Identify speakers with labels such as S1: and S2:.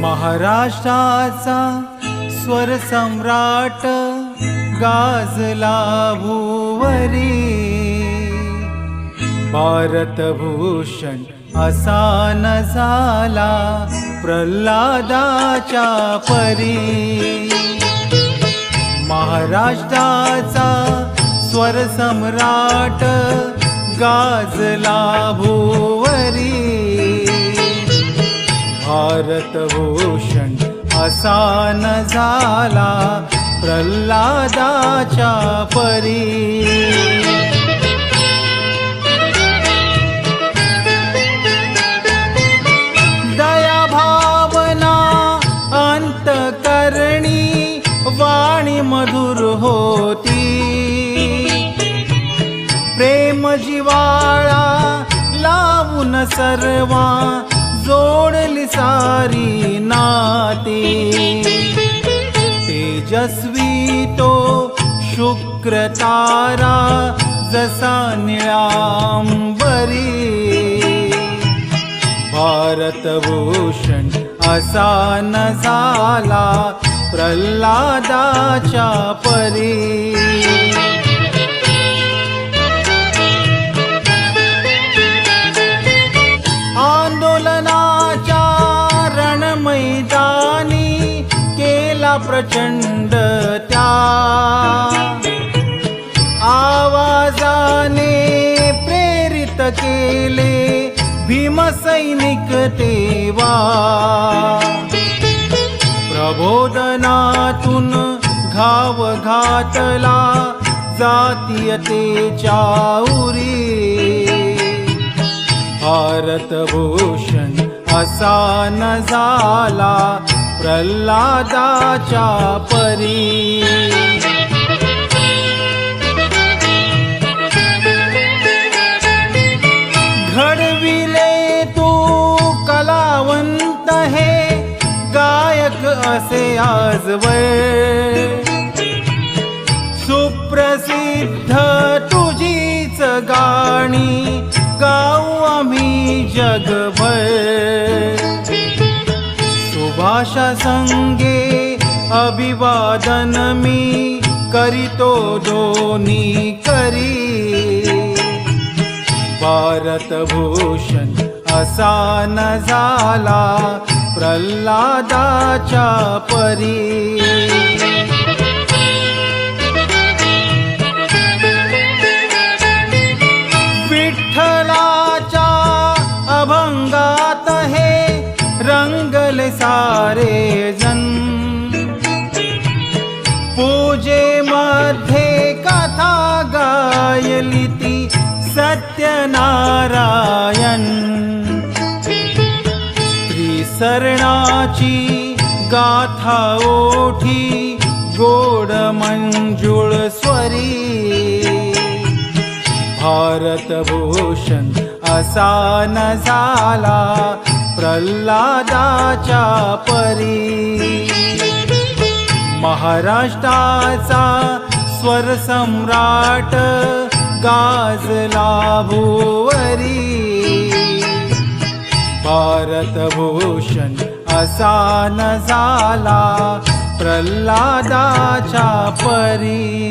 S1: महाराष्ट्राचा स्वर सम्राट गाजला भुवरी भारतभूषण असा न झाला प्रल्हादाच्या परी. महाराष्ट्राचा स्वर सम्राट गाजला भुवरी भारतभूषण असान झाला प्रल्हादाच्या परी. अंतकरणी वाणी मधुर होती. प्रेम जिवाळा लावून सर्वा जोडली सारी नाती. तेजस्वी तो शुक्र तारा जसा निळांबरी. भारतभूषण असा न झाला प्रल्हादाच्या परी. प्रचंड त्या आवाजाने प्रेरित केले भीमसैनिक तेवा. प्रबोधनातून घाव घातला जातीयतेच्या उरी. भारतभूषण असा न झाला प्रल्हादाच्या परी. घडविले तू कलावंत हे गायक असे आजवर सुप्रसिद्ध तुझीच गाणी गाऊ आम्ही जगभर. सुभाषा संगे अभिवादन मी करितो दोनी करी। भारतभूषण असा न झाला प्रल्हादाच्या परी। सत्यनारायण। त्रिसरणाची गाथा ओठी गोड मंजुळ स्वरी। भारतभूषण असा न झाला प्रल्हादाच्या परी। महाराष्ट्राचा स्वर सम्राट गाजला भुवरी भारतभूषण असा न झाला प्रल्हादाच्या परी।